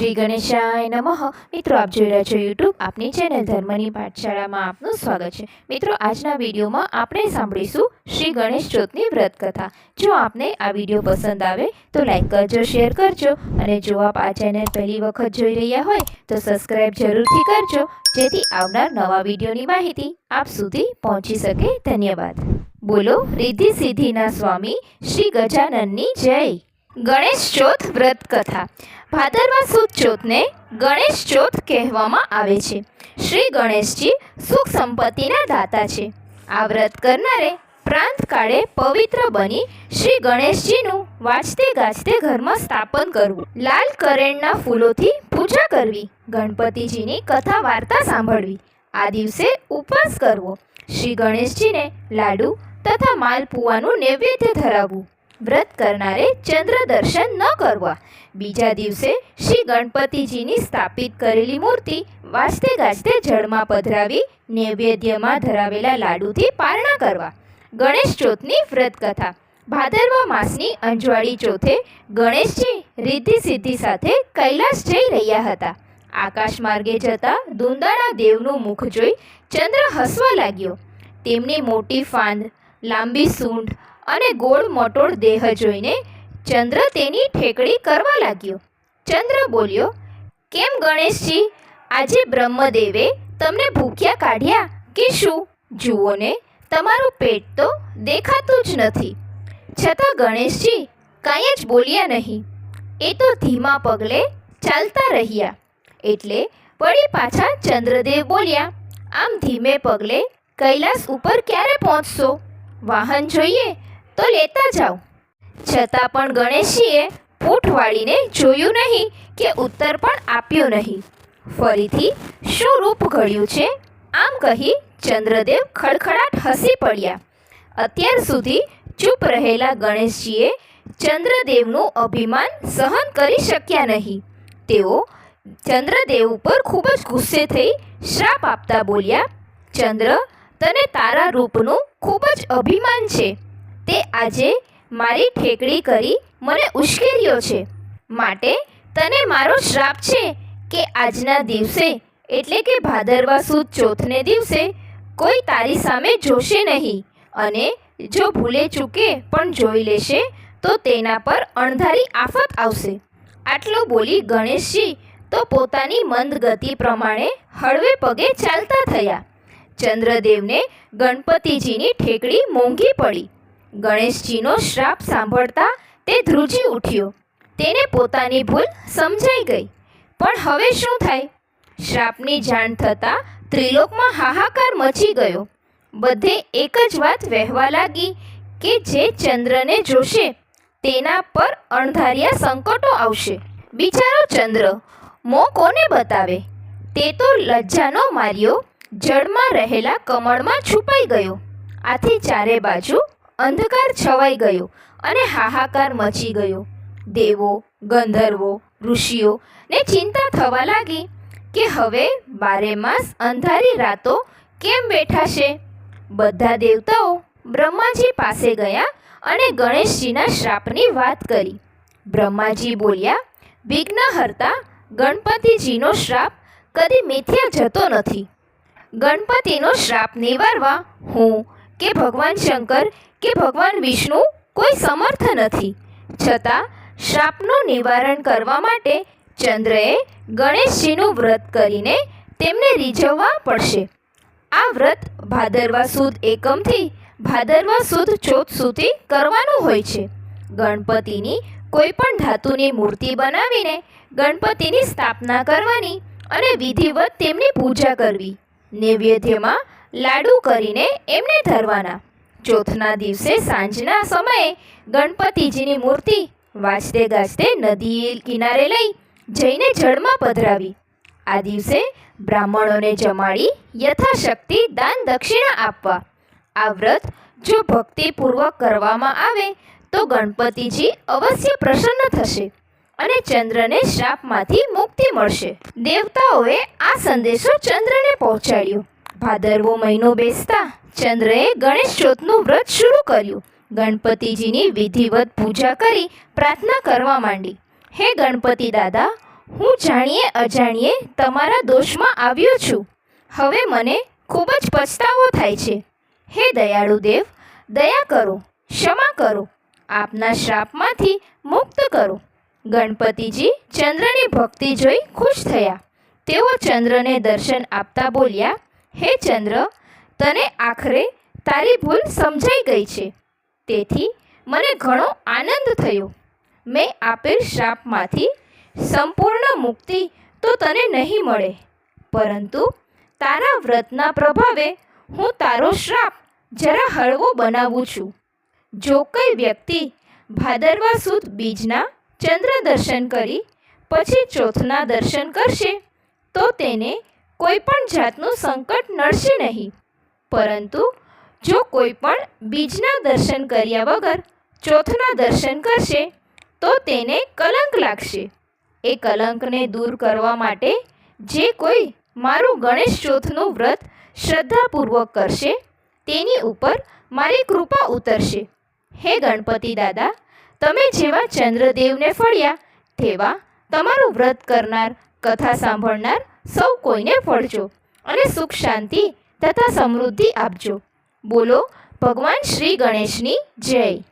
શ્રી ગણેશાય નમઃ. મિત્રો, આપ જોઈ રહ્યા છો યુટ્યુબ આપની ચેનલ ધર્મની પાઠશાળામાં આપનું સ્વાગત છે. મિત્રો, આજના વિડીયોમાં આપણે સાંભળીશું શ્રી ગણેશ ચોથની વ્રત કથા જો આપને આ વીડિયો પસંદ આવે, તો લાઈક કરજો, શેર કરજો અને જો આપ આ ચેનલ પહેલી વખત જોઈ રહ્યા હોય, તો સબસ્ક્રાઈબ જરૂરથી કરજો, જેથી આવનાર નવા વિડીયોની માહિતી આપ સુધી પહોંચી શકે. ધન્યવાદ. બોલો રિદ્ધિ સિદ્ધિના સ્વામી શ્રી ગજાનનની જય. ગણેશ ચોથ વ્રત કથા. ભાદરવા સુદ ચોથને ગણેશ ચોથ કહેવામાં આવે છે. શ્રી ગણેશજી સુખ સંપત્તિના દાતા છે. આ વ્રત કરનારે પ્રાંત કાળે પવિત્ર બની શ્રી ગણેશજીનું વાજતે ગાજતે ઘરમાં સ્થાપન કરવું. લાલ કરેણના ફૂલોથી પૂજા કરવી. ગણપતિજીની કથા વાર્તા સાંભળવી. આ દિવસે ઉપવાસ કરવો. શ્રી ગણેશજીને લાડુ તથા માલપુવાનું નૈવેદ્ય ધરાવવું. વ્રત કરનારે ચંદ્ર દર્શન ન કરવા. બીજા દિવસે શ્રી ગણપતિજીની સ્થાપિત કરેલી મૂર્તિ વાજતે ગાજતે જળમાં પધરાવી નૈવેદ્યમાં ધરાવેલા લાડુથી પારણા કરવા. ગણેશ ચોથની વ્રત કથા. ભાદરવા માસની અંજવાળી ચોથે ગણેશજી રિદ્ધિ સિદ્ધિ સાથે કૈલાસ જઈ રહ્યા હતા. આકાશ માર્ગે જતા દુંદાળા દેવનું મુખ જોઈ ચંદ્ર હસવા લાગ્યો. તેમની મોટી ફાંદ, લાંબી સૂંઢ અને ગોળ મોટોળ દેહ જોઈને ચંદ્ર તેની ઠેકડી કરવા લાગ્યો. ચંદ્ર બોલ્યો, કેમ ગણેશજી? આજે બ્રહ્મદેવે તમને ભૂખ્યા કાઢ્યા કે શું? જુઓ ને, તમારું પેટ તો દેખાતું જ નથી. છતાં ગણેશજી, કાંઈ જ બોલ્યા નહીં. એ તો ધીમા પગલે ચાલતા રહ્યા. એટલે વળી પાછા ચંદ્રદેવ બોલ્યા, આમ ધીમે પગલે કૈલાસ ઉપર ક્યારે પહોંચશો? વાહન જોઈએ તો લેતા જાઓ. છતાં પણ ગણેશજીએ પૂઠ વાળીને જોયું નહીં કે ઉત્તર પણ આપ્યો નહીં. ફરીથી શું રૂપ ઘડ્યું છે? આમ કહી ચંદ્રદેવ ખડખડાટ હસી પડ્યા. અત્યાર સુધી ચૂપ રહેલા ગણેશજીએ ચંદ્રદેવનું અભિમાન સહન કરી શક્યા નહીં. તેઓ ચંદ્રદેવ ઉપર ખૂબ જ ગુસ્સે થઈ શ્રાપ આપતા બોલ્યા, ચંદ્ર, તને તારા રૂપનું ખૂબ જ અભિમાન છે. તે આજે મારી ઠેકડી કરી મને ઉશ્કેર્યો છે. માટે તને મારો શ્રાપ છે કે આજના દિવસે, એટલે કે ભાદરવા સુદ ચોથને દિવસે, કોઈ તારી સામે જોશે નહીં અને જો ભૂલે ચૂકે પણ જોઈ લેશે, તો તેના પર અણધારી આફત આવશે. આટલું બોલી ગણેશજી તો પોતાની મંદ ગતિ પ્રમાણે હળવે પગે ચાલતા થયા. ચંદ્રદેવને ગણપતિજીની ઠેકડી મોંઘી પડી. ગણેશજીનો શ્રાપ સાંભળતા તે ધ્રુજી ઉઠ્યો. તેને પોતાની ભૂલ સમજાઈ ગઈ. પણ હવે શું થાય? શ્રાપની જાણ થતાં ત્રિલોકમાં હાહાકાર મચી ગયો. બધે એક જ વાત વહેવા લાગી કે જે ચંદ્રને જોશે, તેના પર અણધાર્યા સંકટો આવશે. બિચારો ચંદ્ર, મો કોને બતાવે? તે તો લજ્જાનો માર્યો, જળમાં રહેલા કમળમાં છુપાઈ ગયો. આથી ચારે બાજુ અંધકાર છવાઈ ગયો અને હાહાકાર મચી ગયો. દેવો, ગંધર્વો, ઋષિઓ ને ચિંતા થવા લાગી કે હવે બારે માસ અંધારી રાતો કેમ બેઠા છે? બધા દેવતાઓ બ્રહ્માજી પાસે ગયા અને ગણેશજીના શ્રાપની વાત કરી. બ્રહ્માજી બોલ્યા વિઘ્નહર્તા ગણપતિજીનો શ્રાપ કદી મિથ્યા જતો નથી. ગણપતિનો શ્રાપ નિવારવા હું કે ભગવાન શંકર કે ભગવાન વિષ્ણુ કોઈ સમર્થ નથી. છતાં, શ્રાપનું નિવારણ કરવા માટે ચંદ્રએ ગણેશજીનું વ્રત કરીને તેમને રીઝવવા પડશે. આ વ્રત ભાદરવા સુદ એકમથી ભાદરવા સુદ ચોથ સુધી કરવાનું હોય છે. ગણપતિની કોઈ પણ ધાતુની મૂર્તિ બનાવીને ગણપતિની સ્થાપના કરવાની અને વિધિવત તેમની પૂજા કરવી. નૈવેદ્યમાં લાડુ કરીને એમને ધરવાના. ચોથના દિવસે સાંજના સમયે ગણપતિજીની મૂર્તિ વાજતે ગાજતે નદી કિનારે લઈ જઈને જળમાં પધરાવી. આ દિવસે બ્રાહ્મણોને જમાડી યથાશક્તિ દાન દક્ષિણા આપવા. આ વ્રત જો ભક્તિપૂર્વક કરવામાં આવે તો ગણપતિજી અવશ્ય પ્રસન્ન થશે અને ચંદ્રને શ્રાપમાંથી મુક્તિ મળશે. દેવતાઓએ આ સંદેશો ચંદ્રને પહોંચાડ્યો. ભાદરવો મહિનો બેસતા ચંદ્રએ ગણેશ ચોથનું વ્રત શરૂ કર્યું. ગણપતિજીની વિધિવત પૂજા કરી પ્રાર્થના કરવા માંડી. હે ગણપતિ દાદા, હું જાણીએ અજાણીએ તમારા દોષમાં આવ્યો છું. હવે મને ખૂબ જ પછતાવો થાય છે. હે દયાળુ દેવ, દયા કરો, ક્ષમા કરો, આપના શ્રાપમાંથી મુક્ત કરો. ગણપતિજી ચંદ્રની ભક્તિ જોઈ ખુશ થયા. તેઓ ચંદ્રને દર્શન આપતા બોલ્યા, હે ચંદ્ર તને આખરે તારી ભૂલ સમજાઈ ગઈ છે. તેથી મને ઘણો આનંદ થયો. મેં આપેલ શ્રાપમાંથી સંપૂર્ણ મુક્તિ તો તને નહીં મળે. પરંતુ તારા વ્રતના પ્રભાવે હું તારો શ્રાપ જરા હળવો બનાવું છું. જો કોઈ વ્યક્તિ ભાદરવા સુદ બીજના ચંદ્ર દર્શન કરી પછી ચોથના દર્શન કરશે, તો તેને કોઈ પણ જાતનું સંકટ નડશે નહીં. પરંતુ જો કોઈ પણ બીજના દર્શન કર્યા વગર ચોથના દર્શન કરશે, તો તેને કલંક લાગશે. એ કલંકને દૂર કરવા માટે જે કોઈ મારું ગણેશ ચોથનું વ્રત શ્રદ્ધાપૂર્વક કરશે, તેની ઉપર મારી કૃપા ઉતરશે. હે ગણપતિ દાદા, તમે જેવા ચંદ્રદેવને ફળ્યા, તેવા તમારું વ્રત કરનાર, કથા સાંભળનાર સૌ કોઈને ફળજો અને સુખ શાંતિ તથા સમૃદ્ધિ આપજો. બોલો ભગવાન શ્રી ગણેશની જય.